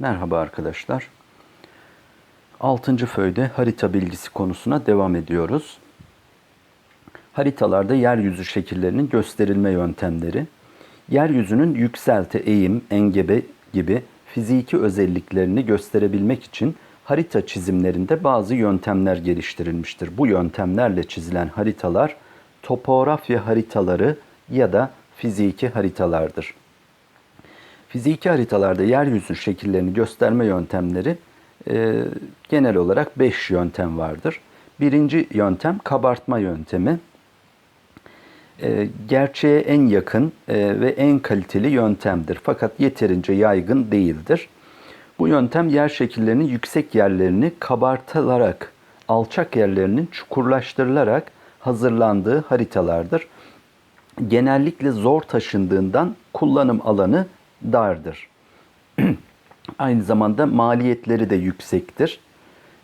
Merhaba arkadaşlar. 6. föyde harita bilgisi konusuna devam ediyoruz. Haritalarda yeryüzü şekillerinin gösterilme yöntemleri, yeryüzünün yükselte, eğim, engebe gibi fiziki özelliklerini gösterebilmek için harita çizimlerinde bazı yöntemler geliştirilmiştir. Bu yöntemlerle çizilen haritalar topografya haritaları ya da fiziki haritalardır. Fiziki haritalarda yeryüzü şekillerini gösterme yöntemleri e, genel olarak 5 yöntem vardır. Birinci yöntem kabartma yöntemi. E, gerçeğe en yakın e, ve en kaliteli yöntemdir. Fakat yeterince yaygın değildir. Bu yöntem yer şekillerinin yüksek yerlerini kabartılarak, alçak yerlerinin çukurlaştırılarak hazırlandığı haritalardır. Genellikle zor taşındığından kullanım alanı dardır. Aynı zamanda maliyetleri de yüksektir.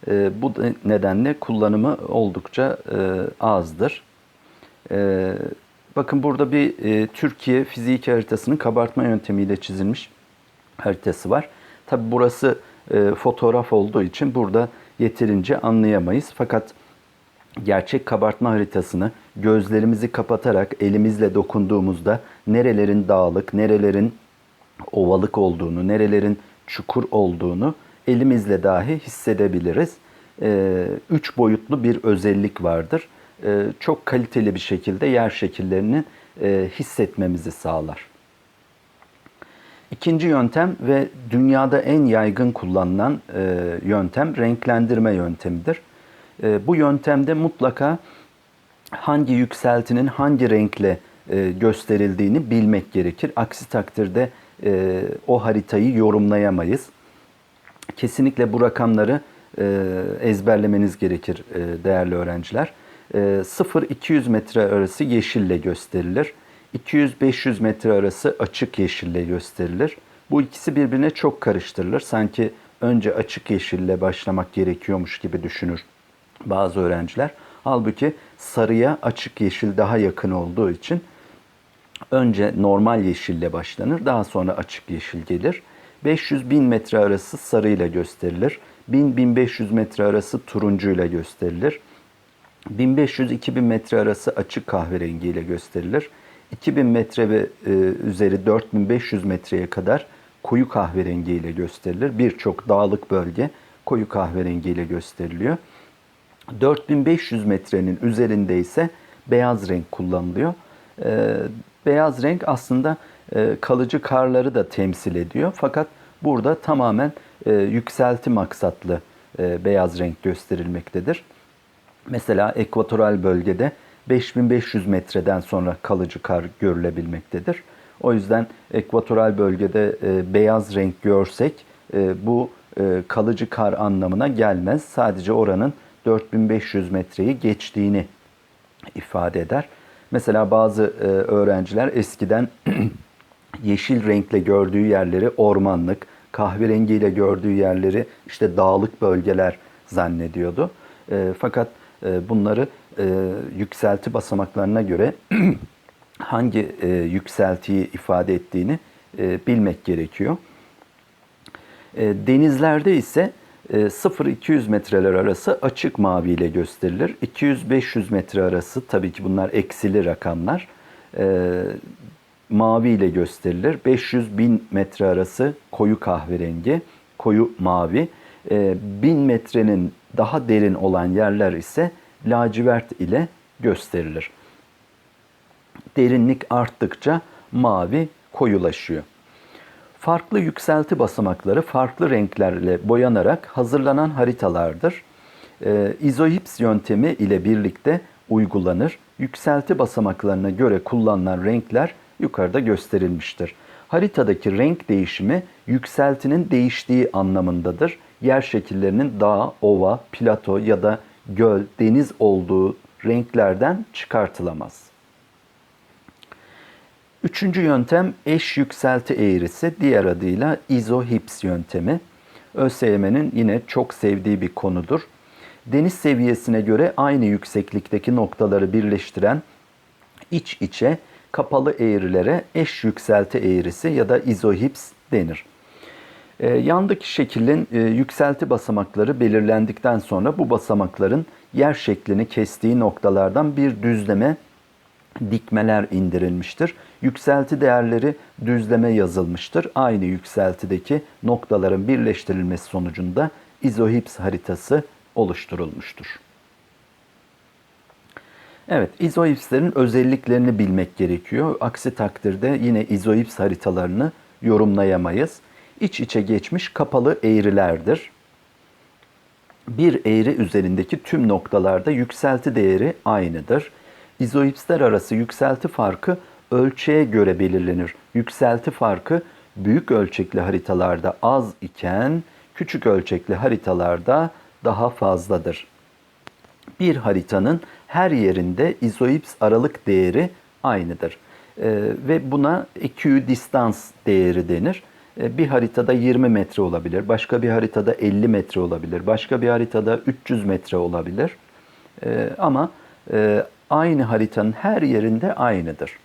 E, bu nedenle kullanımı oldukça e, azdır. E, bakın burada bir e, Türkiye fiziki haritasının kabartma yöntemiyle çizilmiş haritası var. Tabi burası e, fotoğraf olduğu için burada yeterince anlayamayız. Fakat gerçek kabartma haritasını gözlerimizi kapatarak elimizle dokunduğumuzda nerelerin dağlık, nerelerin ovalık olduğunu, nerelerin çukur olduğunu elimizle dahi hissedebiliriz. Ee, üç boyutlu bir özellik vardır. Ee, çok kaliteli bir şekilde yer şekillerini e, hissetmemizi sağlar. İkinci yöntem ve dünyada en yaygın kullanılan e, yöntem renklendirme yöntemidir. E, bu yöntemde mutlaka hangi yükseltinin hangi renkle gösterildiğini bilmek gerekir. Aksi takdirde e, o haritayı yorumlayamayız. Kesinlikle bu rakamları e, ezberlemeniz gerekir e, değerli öğrenciler. E, 0-200 metre arası yeşille gösterilir. 200-500 metre arası açık yeşille gösterilir. Bu ikisi birbirine çok karıştırılır. Sanki önce açık yeşille başlamak gerekiyormuş gibi düşünür bazı öğrenciler. Halbuki sarıya açık yeşil daha yakın olduğu için önce normal yeşille başlanır, daha sonra açık yeşil gelir. 500-1000 metre arası sarıyla gösterilir. 1000-1500 metre arası turuncuyla gösterilir. 1500-2000 metre arası açık kahverengi ile gösterilir. 2000 metre ve e, üzeri 4500 metreye kadar koyu kahverengi ile gösterilir. Birçok dağlık bölge koyu kahverengi ile gösteriliyor. 4500 metrenin üzerinde ise beyaz renk kullanılıyor. E, beyaz renk aslında e, kalıcı karları da temsil ediyor. Fakat burada tamamen e, yükselti maksatlı e, beyaz renk gösterilmektedir. Mesela ekvatoral bölgede 5500 metreden sonra kalıcı kar görülebilmektedir. O yüzden ekvatoral bölgede e, beyaz renk görsek e, bu e, kalıcı kar anlamına gelmez. Sadece oranın 4500 metreyi geçtiğini ifade eder. Mesela bazı e, öğrenciler eskiden yeşil renkle gördüğü yerleri ormanlık, kahverengiyle gördüğü yerleri işte dağlık bölgeler zannediyordu. E, fakat e, bunları e, yükselti basamaklarına göre hangi e, yükseltiyi ifade ettiğini e, bilmek gerekiyor. E, denizlerde ise 0-200 e, metreler arası açık mavi ile gösterilir. 200-500 metre arası tabii ki bunlar eksili rakamlar. E, mavi ile gösterilir. 500-1000 metre arası koyu kahverengi, koyu mavi. 1000 e, metrenin daha derin olan yerler ise lacivert ile gösterilir. Derinlik arttıkça mavi koyulaşıyor. Farklı yükselti basamakları farklı renklerle boyanarak hazırlanan haritalardır. Ee, izohips yöntemi ile birlikte uygulanır. Yükselti basamaklarına göre kullanılan renkler yukarıda gösterilmiştir. Haritadaki renk değişimi yükseltinin değiştiği anlamındadır. Yer şekillerinin dağ, ova, plato ya da göl, deniz olduğu renklerden çıkartılamaz. Üçüncü yöntem eş yükselti eğrisi, diğer adıyla izohips yöntemi. ÖSYM'nin yine çok sevdiği bir konudur. Deniz seviyesine göre aynı yükseklikteki noktaları birleştiren iç içe kapalı eğrilere eş yükselti eğrisi ya da izohips denir. E, yandaki şekilin e, yükselti basamakları belirlendikten sonra bu basamakların yer şeklini kestiği noktalardan bir düzleme dikmeler indirilmiştir. Yükselti değerleri düzleme yazılmıştır. Aynı yükseltideki noktaların birleştirilmesi sonucunda izohips haritası oluşturulmuştur. Evet, izoipslerin özelliklerini bilmek gerekiyor. Aksi takdirde yine izoips haritalarını yorumlayamayız. İç içe geçmiş kapalı eğrilerdir. Bir eğri üzerindeki tüm noktalarda yükselti değeri aynıdır. İzoipsler arası yükselti farkı ölçeğe göre belirlenir. Yükselti farkı büyük ölçekli haritalarda az iken küçük ölçekli haritalarda daha fazladır. Bir haritanın her yerinde izoips aralık değeri aynıdır. Ee, ve buna eküdistans değeri denir. Ee, bir haritada 20 metre olabilir, başka bir haritada 50 metre olabilir, başka bir haritada 300 metre olabilir. Ee, ama e, aynı haritanın her yerinde aynıdır.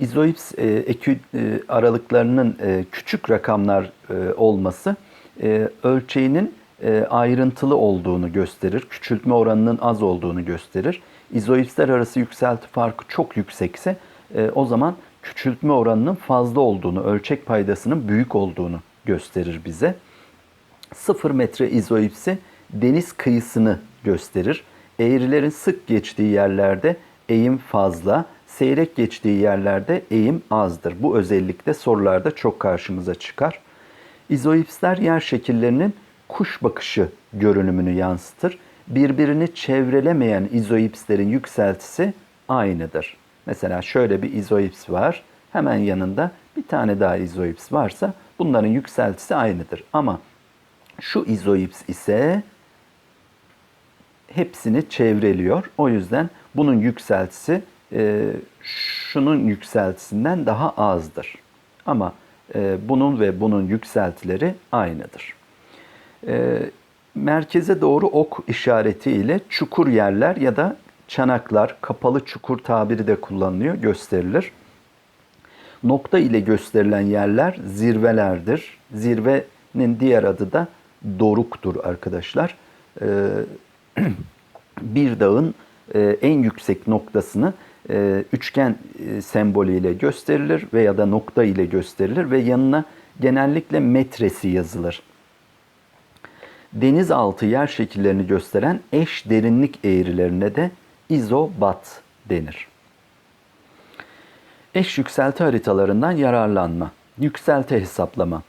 İzoips e, ekü e, aralıklarının e, küçük rakamlar e, olması e, ölçeğinin e, ayrıntılı olduğunu gösterir. Küçültme oranının az olduğunu gösterir. İzoipsler arası yükselti farkı çok yüksekse e, o zaman küçültme oranının fazla olduğunu, ölçek paydasının büyük olduğunu gösterir bize. 0 metre izoipsi deniz kıyısını gösterir. Eğrilerin sık geçtiği yerlerde eğim fazla, seyrek geçtiği yerlerde eğim azdır. Bu özellikle sorularda çok karşımıza çıkar. İzoipsler yer şekillerinin kuş bakışı görünümünü yansıtır. Birbirini çevrelemeyen izoipslerin yükseltisi aynıdır. Mesela şöyle bir izoips var. Hemen yanında bir tane daha izoips varsa bunların yükseltisi aynıdır. Ama şu izoips ise hepsini çevreliyor. O yüzden bunun yükseltisi e, şunun yükseltisinden daha azdır. Ama e, bunun ve bunun yükseltileri aynıdır. E, merkeze doğru ok işareti ile çukur yerler ya da çanaklar, kapalı çukur tabiri de kullanılıyor, gösterilir. Nokta ile gösterilen yerler zirvelerdir. Zirvenin diğer adı da doruktur arkadaşlar. Ee, bir dağın e, en yüksek noktasını e, üçgen e, sembolüyle gösterilir veya da nokta ile gösterilir ve yanına genellikle metresi yazılır. Denizaltı yer şekillerini gösteren eş derinlik eğrilerine de izobat denir. Eş yükselti haritalarından yararlanma, yükselti hesaplama.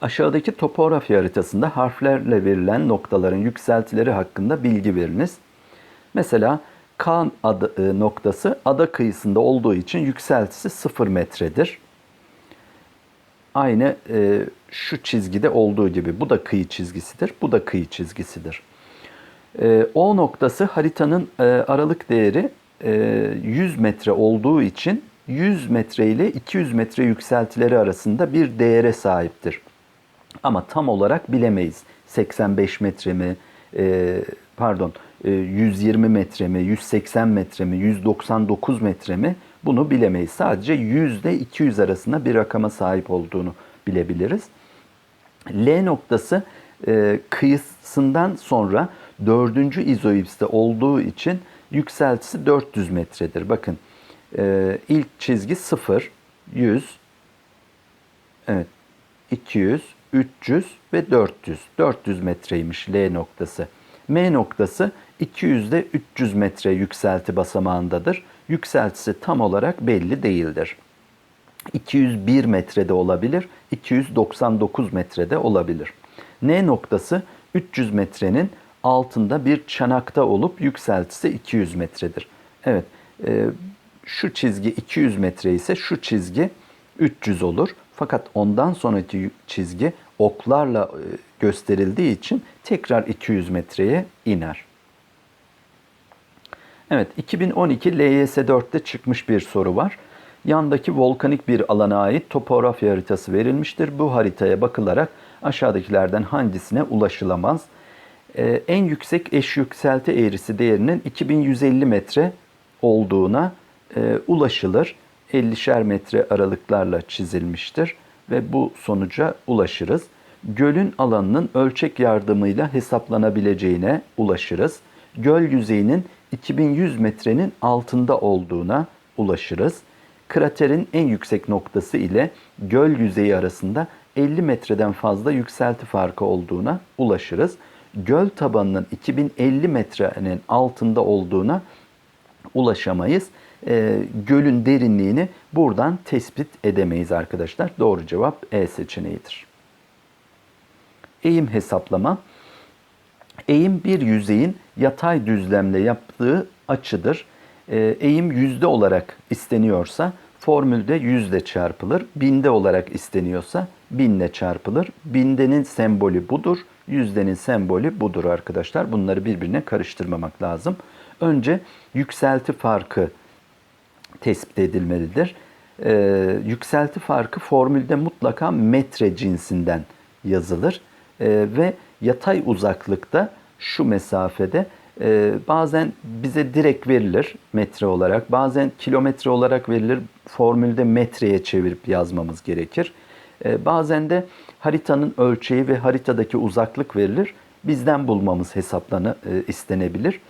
Aşağıdaki topografi haritasında harflerle verilen noktaların yükseltileri hakkında bilgi veriniz. Mesela K adı, e, noktası ada kıyısında olduğu için yükseltisi 0 metredir. Aynı e, şu çizgide olduğu gibi bu da kıyı çizgisidir, bu da kıyı çizgisidir. E, o noktası haritanın e, aralık değeri e, 100 metre olduğu için 100 metre ile 200 metre yükseltileri arasında bir değere sahiptir. Ama tam olarak bilemeyiz. 85 metre mi, e, pardon 120 metre mi, 180 metre mi, 199 metre mi bunu bilemeyiz. Sadece 100 ile 200 arasında bir rakama sahip olduğunu bilebiliriz. L noktası e, kıyısından sonra dördüncü izoipste olduğu için yükseltisi 400 metredir. Bakın e, ilk çizgi 0, 100, evet 200, 300 ve 400. 400 metreymiş L noktası. M noktası 200 ile 300 metre yükselti basamağındadır. Yükseltisi tam olarak belli değildir. 201 metrede olabilir, 299 metrede olabilir. N noktası 300 metrenin altında bir çanakta olup yükseltisi 200 metredir. Evet, e, şu çizgi 200 metre ise şu çizgi 300 olur. Fakat ondan sonraki çizgi oklarla e, gösterildiği için tekrar 200 metreye iner. Evet, 2012 LYS4'te çıkmış bir soru var. Yandaki volkanik bir alana ait topografya haritası verilmiştir. Bu haritaya bakılarak aşağıdakilerden hangisine ulaşılamaz? Ee, en yüksek eş yükselti eğrisi değerinin 2150 metre olduğuna e, ulaşılır. 50'şer metre aralıklarla çizilmiştir. ve bu sonuca ulaşırız. Gölün alanının ölçek yardımıyla hesaplanabileceğine ulaşırız. Göl yüzeyinin 2100 metrenin altında olduğuna ulaşırız. Kraterin en yüksek noktası ile göl yüzeyi arasında 50 metreden fazla yükselti farkı olduğuna ulaşırız. Göl tabanının 2050 metrenin altında olduğuna ulaşamayız. E, gölün derinliğini buradan tespit edemeyiz arkadaşlar. Doğru cevap E seçeneğidir. Eğim hesaplama. Eğim bir yüzeyin yatay düzlemle yaptığı açıdır. E, eğim yüzde olarak isteniyorsa formülde yüzde çarpılır. Binde olarak isteniyorsa binle çarpılır. Bindenin sembolü budur. Yüzdenin sembolü budur arkadaşlar. Bunları birbirine karıştırmamak lazım. Önce yükselti farkı tespit edilmelidir. Ee, yükselti farkı formülde mutlaka metre cinsinden yazılır. Ee, ve yatay uzaklıkta şu mesafede e, bazen bize direkt verilir metre olarak, bazen kilometre olarak verilir. Formülde metreye çevirip yazmamız gerekir. Ee, bazen de haritanın ölçeği ve haritadaki uzaklık verilir. Bizden bulmamız hesaplanı e, istenebilir.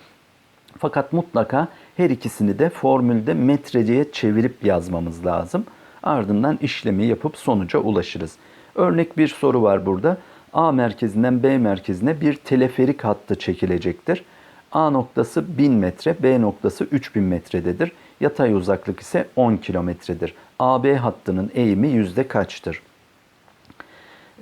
Fakat mutlaka her ikisini de formülde metreciye çevirip yazmamız lazım. Ardından işlemi yapıp sonuca ulaşırız. Örnek bir soru var burada. A merkezinden B merkezine bir teleferik hattı çekilecektir. A noktası 1000 metre, B noktası 3000 metrededir. Yatay uzaklık ise 10 kilometredir. AB hattının eğimi yüzde kaçtır?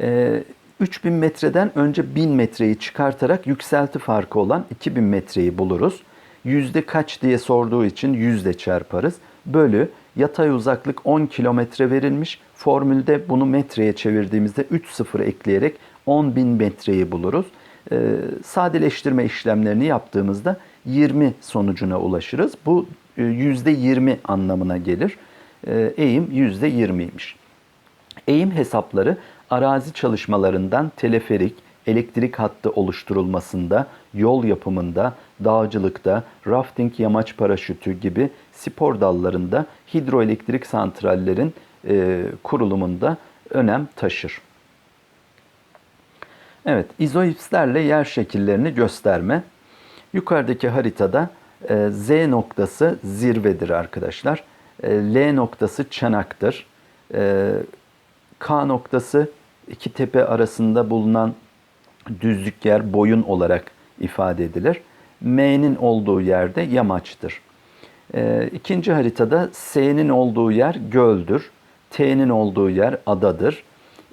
Ee, 3000 metreden önce 1000 metreyi çıkartarak yükselti farkı olan 2000 metreyi buluruz. Yüzde kaç diye sorduğu için yüzde çarparız. Bölü yatay uzaklık 10 kilometre verilmiş. Formülde bunu metreye çevirdiğimizde 3 sıfır ekleyerek 10.000 metreyi buluruz. Ee, sadeleştirme işlemlerini yaptığımızda 20 sonucuna ulaşırız. Bu e, yüzde 20 anlamına gelir. Ee, eğim yüzde 20'ymiş. Eğim hesapları arazi çalışmalarından teleferik, elektrik hattı oluşturulmasında, yol yapımında, dağcılıkta, rafting yamaç paraşütü gibi spor dallarında hidroelektrik santrallerin e, kurulumunda önem taşır. Evet, izoipslerle yer şekillerini gösterme. Yukarıdaki haritada e, Z noktası zirvedir arkadaşlar. E, L noktası çanaktır. E, K noktası iki tepe arasında bulunan düzlük yer boyun olarak ifade edilir. M'nin olduğu yerde yamaçtır. E, ikinci haritada S'nin olduğu yer göldür. T'nin olduğu yer adadır.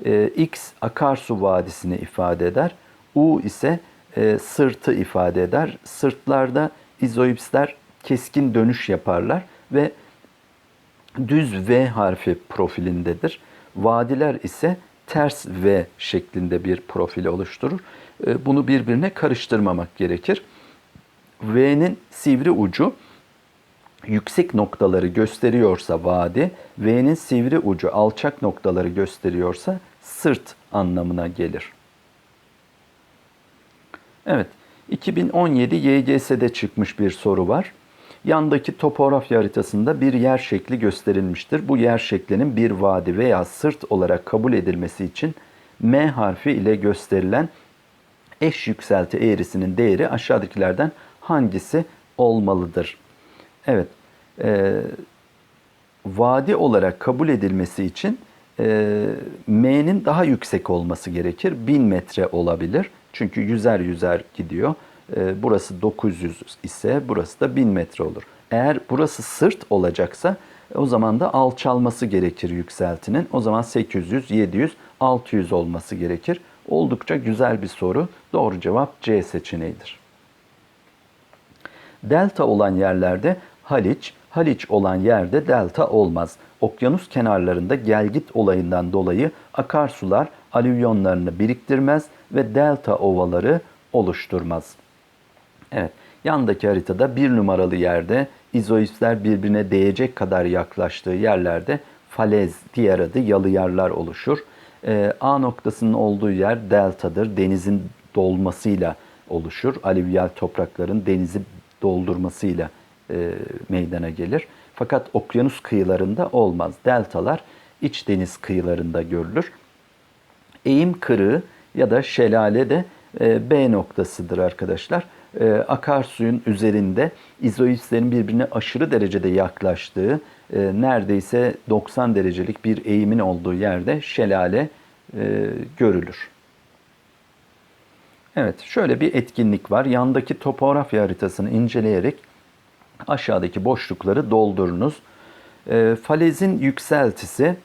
E, X akarsu vadisini ifade eder. U ise e, sırtı ifade eder. Sırtlarda izoipsler keskin dönüş yaparlar ve düz V harfi profilindedir. Vadiler ise ters V şeklinde bir profil oluşturur. E, bunu birbirine karıştırmamak gerekir. V'nin sivri ucu yüksek noktaları gösteriyorsa vadi, V'nin sivri ucu alçak noktaları gösteriyorsa sırt anlamına gelir. Evet, 2017 YGS'de çıkmış bir soru var. Yandaki topografya haritasında bir yer şekli gösterilmiştir. Bu yer şeklinin bir vadi veya sırt olarak kabul edilmesi için M harfi ile gösterilen eş yükselti eğrisinin değeri aşağıdakilerden hangisi olmalıdır? Evet, e, vadi olarak kabul edilmesi için e, M'nin daha yüksek olması gerekir. 1000 metre olabilir. Çünkü yüzer yüzer gidiyor. E, burası 900 ise burası da 1000 metre olur. Eğer burası sırt olacaksa o zaman da alçalması gerekir yükseltinin. O zaman 800, 700, 600 olması gerekir. Oldukça güzel bir soru. Doğru cevap C seçeneğidir. Delta olan yerlerde Haliç, Haliç olan yerde delta olmaz. Okyanus kenarlarında gelgit olayından dolayı akarsular alüvyonlarını biriktirmez ve delta ovaları oluşturmaz. Evet, yandaki haritada bir numaralı yerde izoipsler birbirine değecek kadar yaklaştığı yerlerde falez, diğer adı yalıyarlar oluşur. Ee, A noktasının olduğu yer deltadır. Denizin dolmasıyla oluşur. Alüvyal toprakların denizi doldurmasıyla e, meydana gelir. Fakat okyanus kıyılarında olmaz. Deltalar iç deniz kıyılarında görülür. Eğim kırığı ya da şelale de e, B noktasıdır arkadaşlar. E, akarsuyun üzerinde izoipslerin birbirine aşırı derecede yaklaştığı, e, neredeyse 90 derecelik bir eğimin olduğu yerde şelale e, görülür. Evet, şöyle bir etkinlik var. Yandaki topografya haritasını inceleyerek aşağıdaki boşlukları doldurunuz. E, falezin yükseltisi,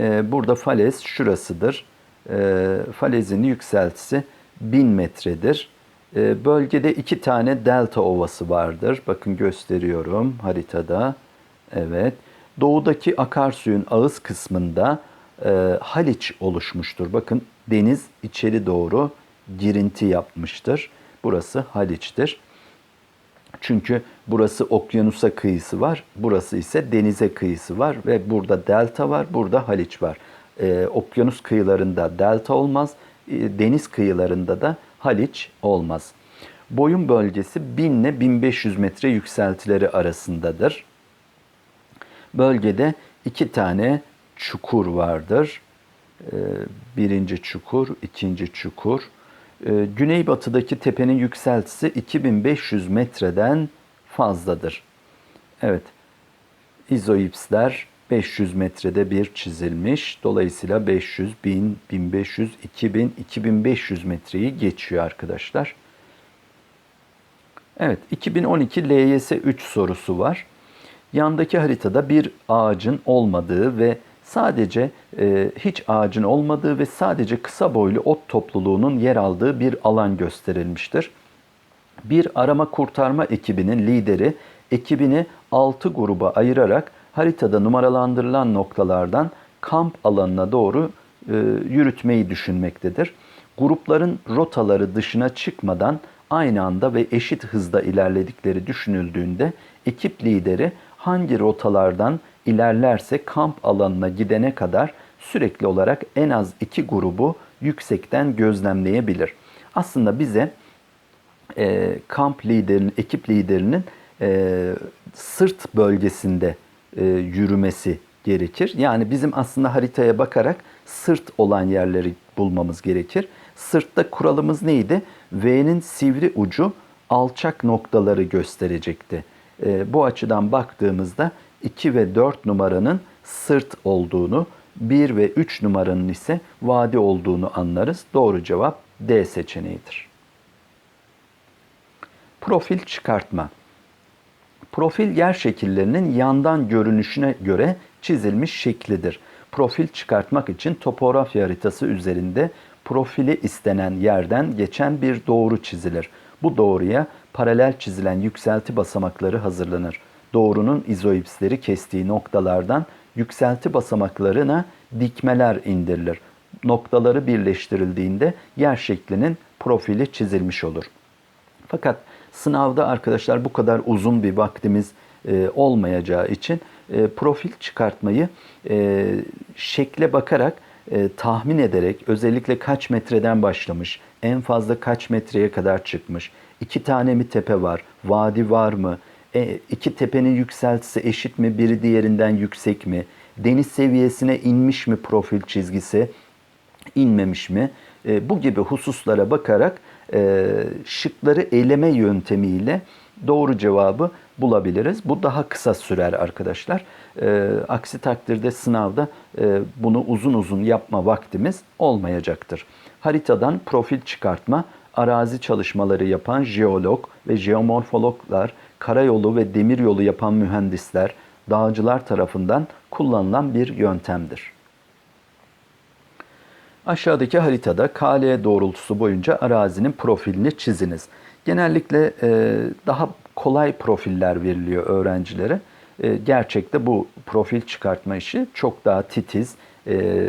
e, burada falez şurasıdır. E, falezin yükseltisi 1000 metredir. E, bölgede iki tane delta ovası vardır. Bakın gösteriyorum haritada. Evet. Doğudaki akarsuyun ağız kısmında e, Haliç oluşmuştur. Bakın deniz içeri doğru girinti yapmıştır. Burası Haliç'tir. Çünkü burası okyanusa kıyısı var, burası ise denize kıyısı var ve burada delta var, burada Haliç var. Ee, okyanus kıyılarında delta olmaz, e, deniz kıyılarında da Haliç olmaz. Boyun bölgesi 1000 ile 1500 metre yükseltileri arasındadır. Bölgede iki tane çukur vardır. Ee, birinci çukur, ikinci çukur. Ee, güneybatıdaki tepenin yükseltisi 2500 metreden fazladır. Evet, izoipsler 500 metrede bir çizilmiş. Dolayısıyla 500, 1000, 1500, 2000, 2500 metreyi geçiyor arkadaşlar. Evet, 2012 LYS 3 sorusu var. Yandaki haritada bir ağacın olmadığı ve sadece e, hiç ağacın olmadığı ve sadece kısa boylu ot topluluğunun yer aldığı bir alan gösterilmiştir. Bir arama kurtarma ekibinin lideri ekibini 6 gruba ayırarak haritada numaralandırılan noktalardan kamp alanına doğru e, yürütmeyi düşünmektedir. Grupların rotaları dışına çıkmadan aynı anda ve eşit hızda ilerledikleri düşünüldüğünde ekip lideri hangi rotalardan ilerlerse kamp alanına gidene kadar sürekli olarak en az iki grubu yüksekten gözlemleyebilir. Aslında bize e, kamp liderinin, ekip liderinin e, sırt bölgesinde e, yürümesi gerekir. Yani bizim aslında haritaya bakarak sırt olan yerleri bulmamız gerekir. Sırtta kuralımız neydi? V'nin sivri ucu alçak noktaları gösterecekti. E, bu açıdan baktığımızda 2 ve 4 numaranın sırt olduğunu, 1 ve 3 numaranın ise vadi olduğunu anlarız. Doğru cevap D seçeneğidir. Profil çıkartma. Profil yer şekillerinin yandan görünüşüne göre çizilmiş şeklidir. Profil çıkartmak için topografya haritası üzerinde profili istenen yerden geçen bir doğru çizilir. Bu doğruya paralel çizilen yükselti basamakları hazırlanır. Doğrunun izoipsleri kestiği noktalardan yükselti basamaklarına dikmeler indirilir. Noktaları birleştirildiğinde yer şeklinin profili çizilmiş olur. Fakat sınavda arkadaşlar bu kadar uzun bir vaktimiz e, olmayacağı için e, profil çıkartmayı e, şekle bakarak e, tahmin ederek özellikle kaç metreden başlamış, en fazla kaç metreye kadar çıkmış, iki tane mi tepe var, vadi var mı, e, iki tepenin yükseltisi eşit mi, biri diğerinden yüksek mi, deniz seviyesine inmiş mi profil çizgisi, inmemiş mi, e, bu gibi hususlara bakarak e, şıkları eleme yöntemiyle doğru cevabı bulabiliriz. Bu daha kısa sürer arkadaşlar. E, aksi takdirde sınavda e, bunu uzun uzun yapma vaktimiz olmayacaktır. Haritadan profil çıkartma, arazi çalışmaları yapan jeolog ve jeomorfologlar, karayolu ve demiryolu yapan mühendisler, dağcılar tarafından kullanılan bir yöntemdir. Aşağıdaki haritada KL doğrultusu boyunca arazinin profilini çiziniz. Genellikle e, daha kolay profiller veriliyor öğrencilere. E, gerçekte bu profil çıkartma işi çok daha titiz, e,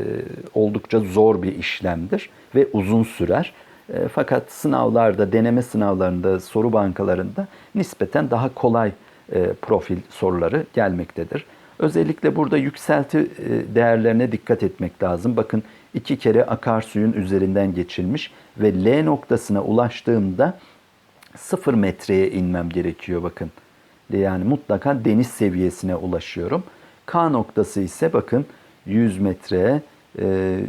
oldukça zor bir işlemdir ve uzun sürer. E, fakat sınavlarda, deneme sınavlarında, soru bankalarında nispeten daha kolay e, profil soruları gelmektedir. Özellikle burada yükselti e, değerlerine dikkat etmek lazım. Bakın iki kere akarsuyun üzerinden geçilmiş ve L noktasına ulaştığımda sıfır metreye inmem gerekiyor bakın. Yani mutlaka deniz seviyesine ulaşıyorum. K noktası ise bakın 100 metre, e,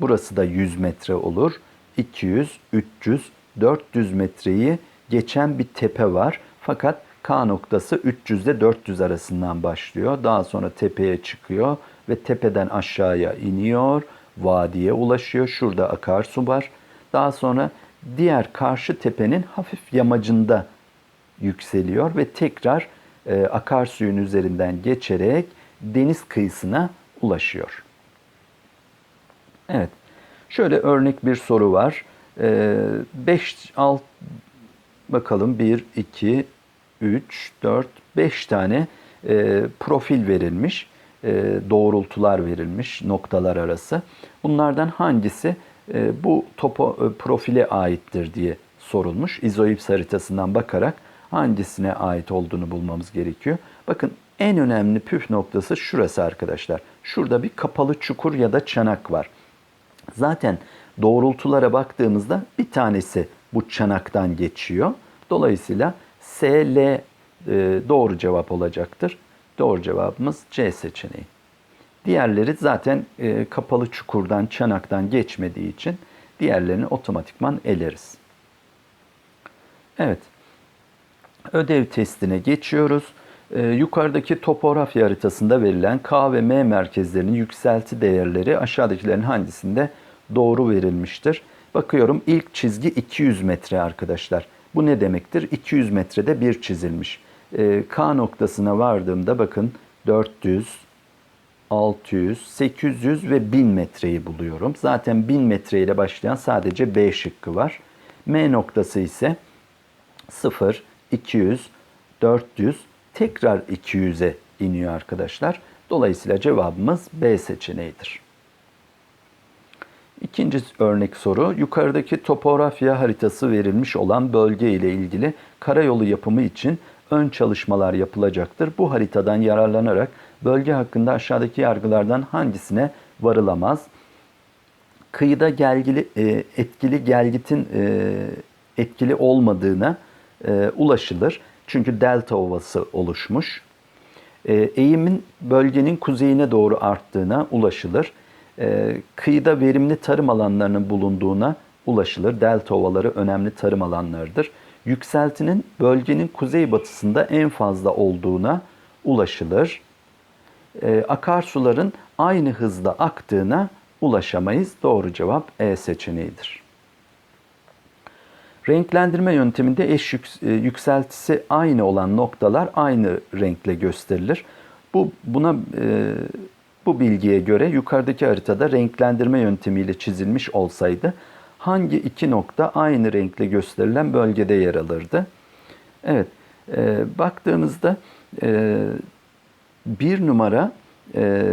burası da 100 metre olur. 200, 300, 400 metreyi geçen bir tepe var. Fakat K noktası 300 ile 400 arasından başlıyor. Daha sonra tepeye çıkıyor ve tepeden aşağıya iniyor. Vadiye ulaşıyor. Şurada akarsu var. Daha sonra diğer karşı tepenin hafif yamacında yükseliyor ve tekrar e, akarsuyun üzerinden geçerek deniz kıyısına ulaşıyor. Evet. Şöyle örnek bir soru var. 5 alt bakalım 1 2 3 4 5 tane e, profil verilmiş. E, doğrultular verilmiş noktalar arası. Bunlardan hangisi e, bu topo e, profile aittir diye sorulmuş. İzoips haritasından bakarak hangisine ait olduğunu bulmamız gerekiyor. Bakın en önemli püf noktası şurası arkadaşlar. Şurada bir kapalı çukur ya da çanak var. Zaten doğrultulara baktığımızda bir tanesi bu çanaktan geçiyor. Dolayısıyla SL doğru cevap olacaktır. Doğru cevabımız C seçeneği. Diğerleri zaten e, kapalı çukurdan, çanaktan geçmediği için diğerlerini otomatikman eleriz. Evet. Ödev testine geçiyoruz. Ee, yukarıdaki topografya haritasında verilen K ve M merkezlerinin yükselti değerleri aşağıdakilerin hangisinde doğru verilmiştir? Bakıyorum ilk çizgi 200 metre arkadaşlar. Bu ne demektir? 200 metrede bir çizilmiş. Ee, K noktasına vardığımda bakın 400, 600, 800 ve 1000 metreyi buluyorum. Zaten 1000 metre ile başlayan sadece B şıkkı var. M noktası ise 0, 200, 400, tekrar 200'e iniyor arkadaşlar. Dolayısıyla cevabımız B seçeneğidir. İkinci örnek soru. Yukarıdaki topografya haritası verilmiş olan bölge ile ilgili karayolu yapımı için ön çalışmalar yapılacaktır. Bu haritadan yararlanarak bölge hakkında aşağıdaki yargılardan hangisine varılamaz? Kıyıda gelgili, e, etkili gelgitin e, etkili olmadığına e, ulaşılır. Çünkü delta ovası oluşmuş. E, eğimin bölgenin kuzeyine doğru arttığına ulaşılır. E, kıyıda verimli tarım alanlarının bulunduğuna ulaşılır. Delta ovaları önemli tarım alanlarıdır. Yükseltinin bölgenin kuzeybatısında en fazla olduğuna ulaşılır. E, akarsuların aynı hızda aktığına ulaşamayız. Doğru cevap E seçeneğidir. Renklendirme yönteminde eş e, yükseltisi aynı olan noktalar aynı renkle gösterilir. Bu buna e, bu bilgiye göre yukarıdaki haritada renklendirme yöntemiyle çizilmiş olsaydı hangi iki nokta aynı renkle gösterilen bölgede yer alırdı? Evet, e, baktığımızda e, bir numara e,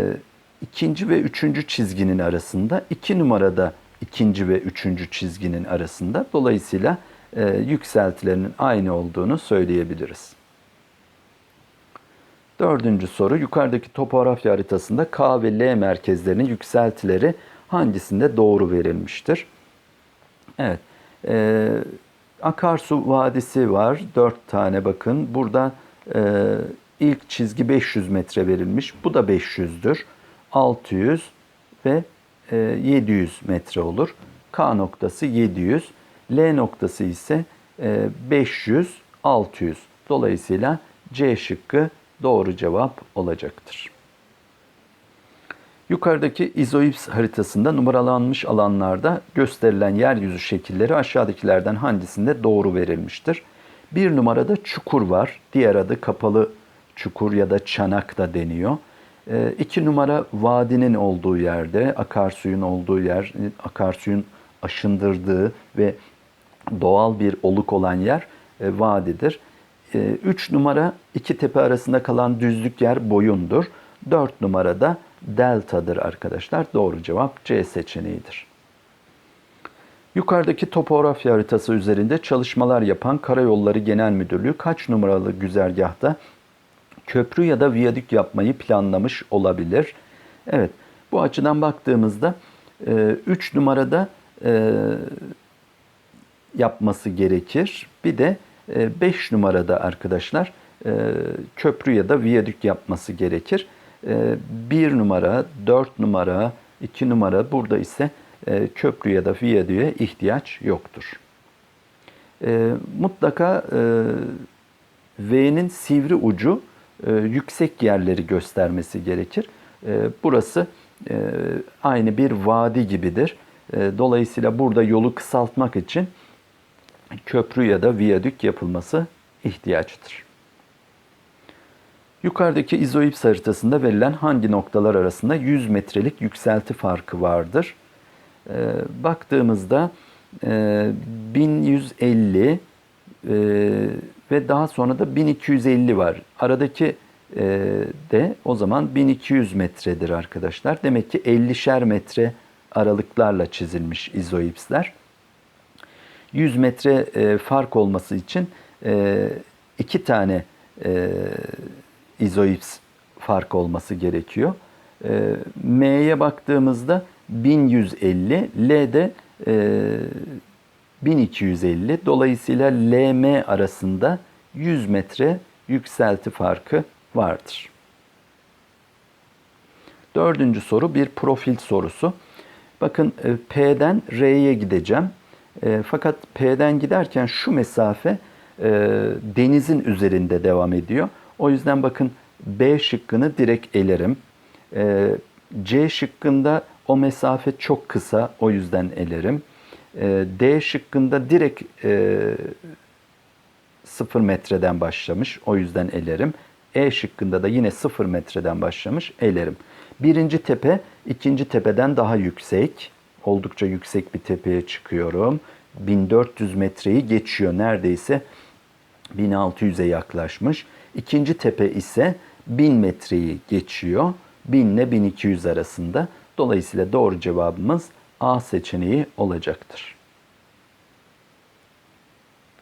ikinci ve üçüncü çizginin arasında, iki numarada ikinci ve üçüncü çizginin arasında. Dolayısıyla e, yükseltilerinin aynı olduğunu söyleyebiliriz. Dördüncü soru. Yukarıdaki topografya haritasında K ve L merkezlerinin yükseltileri hangisinde doğru verilmiştir? Evet. E, Akarsu Vadisi var. Dört tane bakın. Burada e, ilk çizgi 500 metre verilmiş. Bu da 500'dür. 600 ve 700 e, metre olur. K noktası 700. L noktası ise 500, 600. Dolayısıyla C şıkkı doğru cevap olacaktır. Yukarıdaki izoips haritasında numaralanmış alanlarda gösterilen yeryüzü şekilleri aşağıdakilerden hangisinde doğru verilmiştir? Bir numarada çukur var. Diğer adı kapalı çukur ya da çanak da deniyor. E, iki numara vadinin olduğu yerde, akarsuyun olduğu yer, akarsuyun aşındırdığı ve doğal bir oluk olan yer e, vadidir. E, üç numara iki tepe arasında kalan düzlük yer boyundur. Dört numarada deltadır arkadaşlar. Doğru cevap C seçeneğidir. Yukarıdaki topografya haritası üzerinde çalışmalar yapan Karayolları Genel Müdürlüğü kaç numaralı güzergahta köprü ya da viyadük yapmayı planlamış olabilir. Evet, bu açıdan baktığımızda 3 e, numarada e, yapması gerekir. Bir de 5 e, numarada arkadaşlar köprü ya da viyadük yapması gerekir. E, 1 numara, 4 numara, 2 numara burada ise e, köprü ya da viyadüğe ihtiyaç yoktur. E, mutlaka e, V'nin sivri ucu e, yüksek yerleri göstermesi gerekir. E, burası e, aynı bir vadi gibidir. E, dolayısıyla burada yolu kısaltmak için köprü ya da viyadük yapılması ihtiyaçtır. Yukarıdaki izoips haritasında verilen hangi noktalar arasında 100 metrelik yükselti farkı vardır? E, baktığımızda e, 1150 e, ve daha sonra da 1250 var. Aradaki e, de o zaman 1200 metredir arkadaşlar. Demek ki 50'şer metre aralıklarla çizilmiş izoipsler. 100 metre e, fark olması için e, iki tane e, izoips fark olması gerekiyor. E, M'ye baktığımızda 1150, L'de e, 1250. Dolayısıyla LM arasında 100 metre yükselti farkı vardır. Dördüncü soru bir profil sorusu. Bakın e, P'den R'ye gideceğim. E, fakat P'den giderken şu mesafe e, denizin üzerinde devam ediyor. O yüzden bakın B şıkkını direkt elerim. E, C şıkkında o mesafe çok kısa o yüzden elerim. E, D şıkkında direkt e, 0 metreden başlamış o yüzden elerim. E şıkkında da yine 0 metreden başlamış elerim. Birinci tepe ikinci tepeden daha yüksek. Oldukça yüksek bir tepeye çıkıyorum. 1400 metreyi geçiyor neredeyse 1600'e yaklaşmış. İkinci tepe ise 1000 metreyi geçiyor. 1000 ile 1200 arasında. Dolayısıyla doğru cevabımız A seçeneği olacaktır.